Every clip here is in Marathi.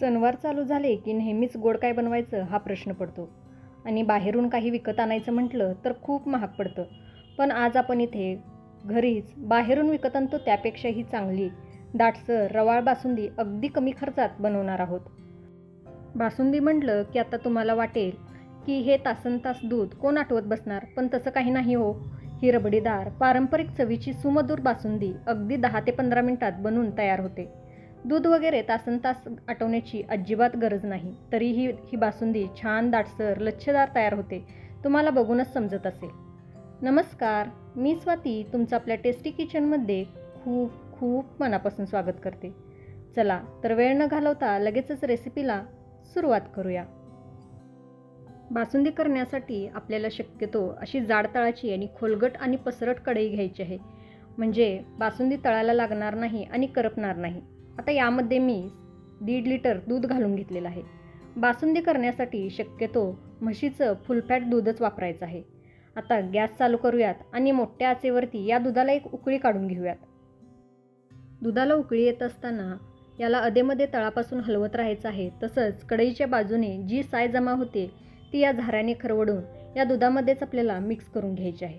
सणवार चालू झाले की नेहमीच गोड काय बनवायचं हा प्रश्न पडतो. आणि बाहेरून काही विकत आणायचं म्हटलं तर खूप महाग पडतं. पण आज आपण इथे घरीच बाहेरून विकत आणतो त्यापेक्षाही चांगली दाटसर रवाळ बासुंदी अगदी कमी खर्चात बनवणार आहोत. बासुंदी म्हटलं की आता तुम्हाला वाटेल की हे तासन तास दूध कोण आठवत बसणार? पण तसं काही नाही हो. ही रबडीदार पारंपरिक चवीची सुमधुर बासुंदी अगदी दहा ते पंधरा मिनिटात बनवून तयार होते. दूध वगैरे तासन तास आटवण्याची अजिबात गरज नाही. तरीही ही बासुंदी छान दाटसर लच्छदार तयार होते. तुम्हाला बघूनच समजत असेल. नमस्कार मी स्वाती तुमचं आपल्या टेस्टी किचनमध्ये खूप खूप मनापासून स्वागत करते. चला तर वेळ न घालवता लगेचच रेसिपीला सुरुवात करूया. बासुंदी करण्यासाठी आपल्याला शक्यतो अशी जाड तळाची आणि खोलगट आणि पसरट कढई घ्यायची आहे. म्हणजे बासुंदी तळायला लागणार नाही आणि करपणार नाही. आता यामध्ये मी दीड लिटर दूध घालून घेतलेलं आहे. बासुंदी करण्यासाठी शक्यतो म्हशीचं फुलफॅट दूधच वापरायचं आहे. आता गॅस चालू करूयात आणि मोठ्या आचेवरती या दुधाला एक उकळी काढून घेऊयात. दुधाला उकळी येत असताना याला अधेमध्ये तळापासून हलवत राहायचं आहे. तसंच कढईच्या बाजूने जी साय जमा होते ती या झाऱ्याने खरवडून या दुधामध्येच आपल्याला मिक्स करून घ्यायची आहे.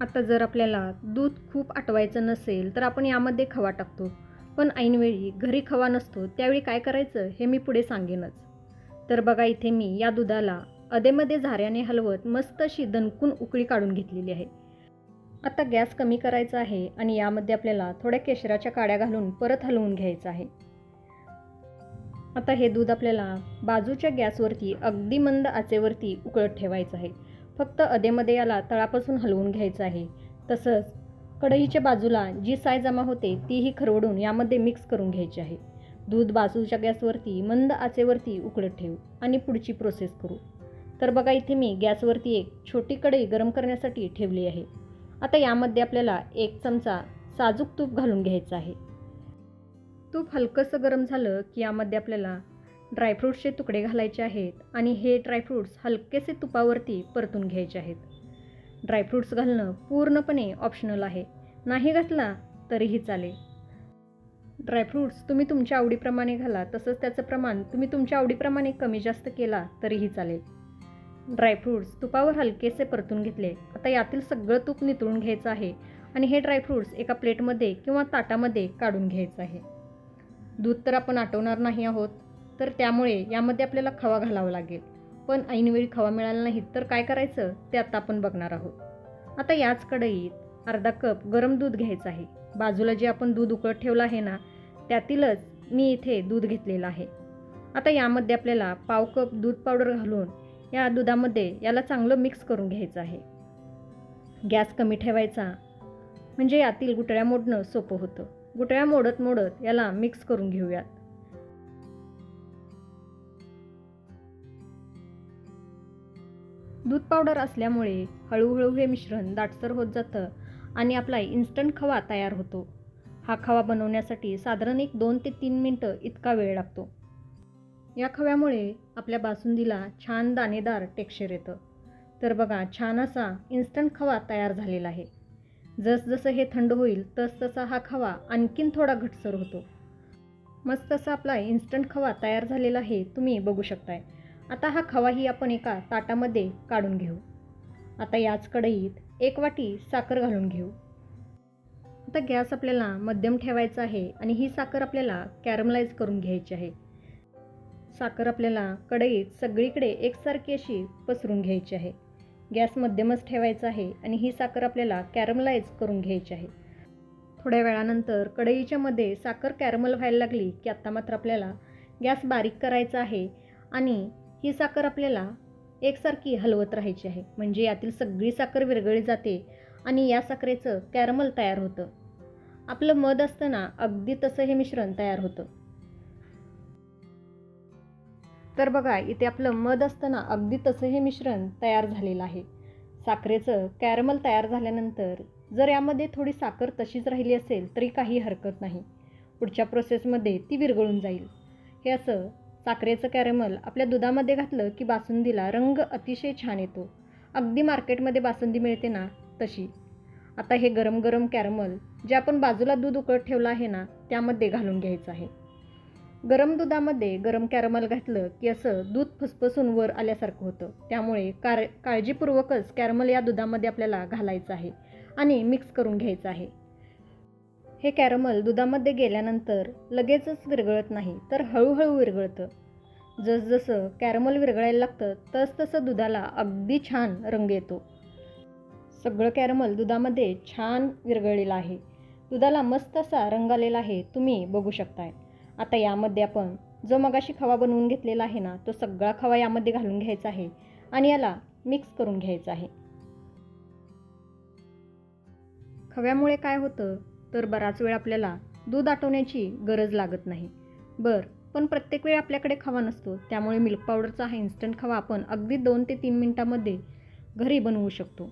आता जर आपल्याला दूध खूप आटवायचं नसेल तर आपण यामध्ये खवा टाकतो. पण ऐनवेळी घरी खवा नसतो त्यावेळी काय करायचं हे मी पुढे सांगेनच. तर बघा इथे मी या दुधाला अधेमध्ये झाऱ्याने हलवत मस्त अशी दणकून उकळी काढून घेतलेली आहे. आता गॅस कमी करायचा आहे आणि यामध्ये आपल्याला थोड्या केशराच्या काड्या घालून परत हलवून घ्यायचं आहे. आता हे दूध आपल्याला बाजूच्या गॅसवरती अगदी मंद आचेवरती उकळत ठेवायचं आहे. फक्त अधेमध्ये याला तळापासून हलवून घ्यायचं आहे. तसंच कढईच्या बाजूला जी साय जमा होते तीही खरवडून यामध्ये मिक्स करून घ्यायची आहे. दूध बाजूच्या गॅसवरती मंद आचेवरती उकळत ठेवू आणि पुढची प्रोसेस करू. तर बघा इथे मी गॅसवरती एक छोटी कढई गरम करण्यासाठी ठेवली आहे. आता यामध्ये आपल्याला एक चमचा साजूक तूप घालून घ्यायचं आहे. तूप हलकंसं गरम झालं की यामध्ये आपल्याला ड्रायफ्रूट्सचे तुकडे घालायचे आहेत आणि हे ड्रायफ्रूट्स हलकेसे तुपावरती परतून घ्यायचे आहेत. ड्रायफ्रूट्स घालणं पूर्णपणे ऑप्शनल आहे. नाही घातला तरीही चालेल. ड्रायफ्रूट्स तुम्ही तुमच्या आवडीप्रमाणे घाला तसंच त्याचं प्रमाण तुम्ही तुमच्या आवडीप्रमाणे कमी जास्त केला तरीही चालेल. ड्रायफ्रूट्स तुपावर हलकेसे परतून घेतले. आता यातील सगळं तूप नितळून घ्यायचं आहे आणि हे ड्रायफ्रूट्स एका प्लेटमध्ये किंवा ताटामध्ये काढून घ्यायचं आहे. दूध तर आपण आटवणार नाही आहोत तर त्यामुळे यामध्ये आपल्याला खवा घालावा लागेल. पण ऐनवेळी खवा मिळाला नाही तर काय करायचं ते आता आपण बघणार आहोत. आता याच कढईत अर्धा कप गरम दूध घ्यायचं आहे. बाजूला जे आपण दूध उकळत ठेवलं आहे ना त्यातीलच मी इथे दूध घेतलेलं आहे. आता यामध्ये आपल्याला पाव कप दूध पावडर घालून या दुधामध्ये याला चांगलं मिक्स करून घ्यायचं आहे. गॅस कमी ठेवायचा. म्हणजे यातील गुटळ्या मोडणं सोपं होतं. गुटळ्या मोडत मोडत याला मिक्स करून घेऊयात. दूध पावडर असल्यामुळे हळूहळू हे मिश्रण दाटसर होत जातं आणि आपला इन्स्टंट खवा तयार होतो. हा खवा बनवण्यासाठी साधारण एक दोन ते तीन मिनटं इतका वेळ लागतो. या खव्यामुळे आपल्या बासुंदीला छान दाणेदार टेक्स्चर येतं. तर बघा छान असा इन्स्टंट खवा तयार झालेला आहे. जसजसं हे थंड होईल तसतसा हा खवा आणखीन थोडा घटसर होतो. मस्त असा आपला इन्स्टंट खवा तयार झालेला आहे तुम्ही बघू शकताय. आता हा खवाही आपण एका ताटामध्ये काढून घेऊ. आता याच कढईत एक वाटी साखर घालून घेऊ. आता गॅस आपल्याला मध्यम ठेवायचा आहे आणि ही साखर आपल्याला कॅरमलाइज करून घ्यायची आहे. साखर आपल्याला कढईत सगळीकडे एकसारखी अशी पसरून घ्यायची आहे. गॅस मध्यमच ठेवायचा आहे आणि ही साखर आपल्याला कॅरमलाइज करून घ्यायची आहे. थोड्या वेळानंतर कढईच्या मध्ये साखर कॅरमल व्हायला लागली की आत्ता मात्र आपल्याला गॅस बारीक करायचा आहे आणि ही साखर आपल्याला एकसारखी हलवत राहायची आहे. म्हणजे यातील सगळी साखर विरघळली जाते आणि या साखरेचं कॅरमल तयार होतं. आपलं मध असतं ना अगदी तसं हे मिश्रण तयार होतं. तर बघा इथे आपलं मध असताना अगदी तसं हे मिश्रण तयार झालेलं आहे. साखरेचं कॅरमल तयार झाल्यानंतर जर यामध्ये थोडी साखर तशीच राहिली असेल तरी काही हरकत नाही. पुढच्या प्रोसेसमध्ये ती विरघळून जाईल. हे असं साखरेचं कॅरमल आपल्या दुधामध्ये घातलं की बासुंदीला रंग अतिशय छान येतो. अगदी मार्केटमध्ये बासुंदी मिळते ना तशी. आता हे गरम गरम कॅरमल जे आपण बाजूला दूध उकळत ठेवलं आहे ना त्यामध्ये घालून घ्यायचं आहे. गरम दुधामध्ये गरम कॅरमल घातलं की असं दूध फसफसून वर आल्यासारखं होतं. त्यामुळे कार काळजीपूर्वकच कॅरमल या दुधामध्ये आपल्याला घालायचं आहे आणि मिक्स करून घ्यायचं आहे. हे कॅरमल दुधामध्ये गेल्यानंतर लगेचच विरघळत नाही तर हळूहळू विरघळतं. जसजसं कॅरमल विरघळायला लागतं तसतसं दुधाला अगदी छान रंग येतो. सगळं कॅरमल दुधामध्ये छान विरघळलेलं आहे. दुधाला मस्त असा रंग आलेला आहे तुम्ही बघू शकताय. आता यामध्ये आपण जो मगाशी खवा बनवून घेतलेला आहे ना तो सगळा खवा यामध्ये घालून घ्यायचा आहे आणि याला मिक्स करून घ्यायचं आहे. खव्यामुळे काय होतं? तर बराच वेळ आपल्याला दूध आटवण्याची गरज लागत नाही. बरं पण प्रत्येक वेळ आपल्याकडे खवा नसतो त्यामुळे मिल्क पावडरचा हा इन्स्टंट खवा आपण अगदी दोन ते तीन मिनटामध्ये घरी बनवू शकतो.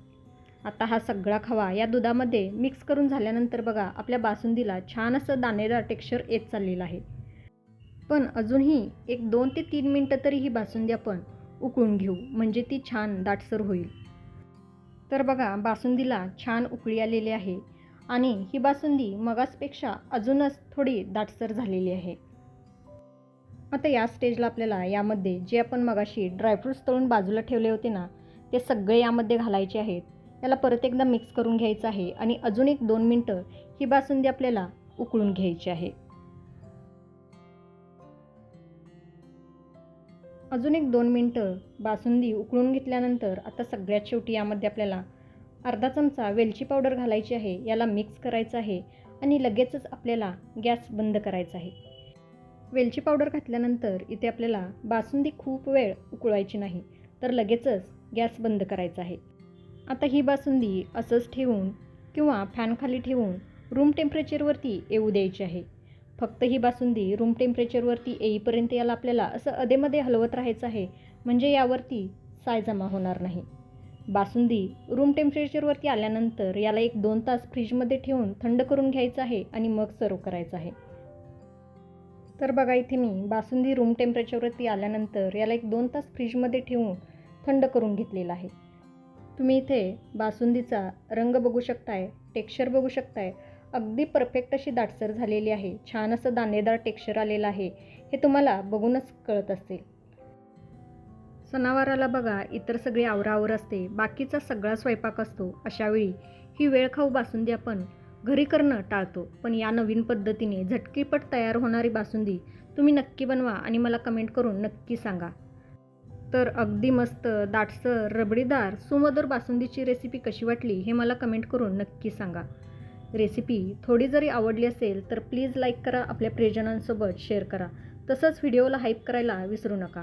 आता हा सगळा खवा या दुधामध्ये मिक्स करून झाल्यानंतर बघा आपल्या बासुंदीला छान असं दाणेदार टेक्स्चर येत चाललेलं आहे. पण अजूनही एक दोन ते तीन मिनटं तरी ही बासुंदी आपण उकळून घेऊ म्हणजे ती छान दाटसर होईल. तर बघा बासुंदीला छान उकळी आलेली आहे. आणि ही बासुंदी मगासपेक्षा अजूनच थोडी दाटसर झालेली आहे. आता या स्टेजला आपल्याला यामध्ये जे आपण मगाशी ड्रायफ्रूट्स तळून बाजूला ठेवले होते ना ते सगळे यामध्ये घालायचे आहेत. याला परत एकदा मिक्स करून घ्यायचं आहे आणि अजून एक दोन मिनटं ही बासुंदी आपल्याला उकळून घ्यायची आहे. अजून एक दोन मिनटं बासुंदी उकळून घेतल्यानंतर आता सगळ्यात शेवटी यामध्ये आपल्याला अर्धा चमचा वेलची पावडर घालायची आहे याला मिक्स करायचं आहे आणि लगेचच आपल्याला गॅस बंद करायचा आहे. वेलची पावडर घातल्यानंतर इथे आपल्याला बासुंदी खूप वेळ उकळवायची नाही तर लगेचच गॅस बंद करायचा आहे. आता ही बासुंदी असंच ठेवून किंवा फॅनखाली ठेवून रूम टेम्परेचरवरती येऊ द्यायची आहे. फक्त ही बासुंदी रूम टेम्परेचरवरती येईपर्यंत याला आपल्याला असं अधेमध्ये हलवत राहायचं आहे म्हणजे यावरती साय जमा होणार नाही. बासुंदी रूम टेम्परेचरवरती आल्यानंतर याला एक दोन तास फ्रीजमध्ये ठेवून थंड करून घ्यायचं आहे आणि मग सर्व करायचं आहे. तर बघा इथे मी बासुंदी रूम टेम्परेचरवरती आल्यानंतर याला एक दोन तास फ्रीजमध्ये ठेवून थंड करून घेतलेला आहे. तुम्ही इथे बासुंदीचा रंग बघू शकताय टेक्स्चर बघू शकताय. अगदी परफेक्ट अशी दाटसर झालेली आहे. छान असं दाणेदार टेक्स्चर आलेलं आहे. हे तुम्हाला बघूनच कळत असेल. सणावाराला बघा इतर सगळी आवरावर असते. बाकीचा सगळा स्वयंपाक असतो. अशावेळी ही वेळखाऊ बासुंदी आपण घरी करणं टाळतो. पण या नवीन पद्धतीने झटकीपट तयार होणारी बासुंदी तुम्ही नक्की बनवा आणि मला कमेंट करून नक्की सांगा. तर अगदी मस्त दाटसर रबडीदार सुमधुर बासुंदीची रेसिपी कशी वाटली हे मला कमेंट करून नक्की सांगा. रेसिपी थोडी जरी आवडली असेल तर प्लीज लाईक करा आपल्या प्रियजनांसोबत शेअर करा. तसंच व्हिडिओला हाईप करायला विसरू नका.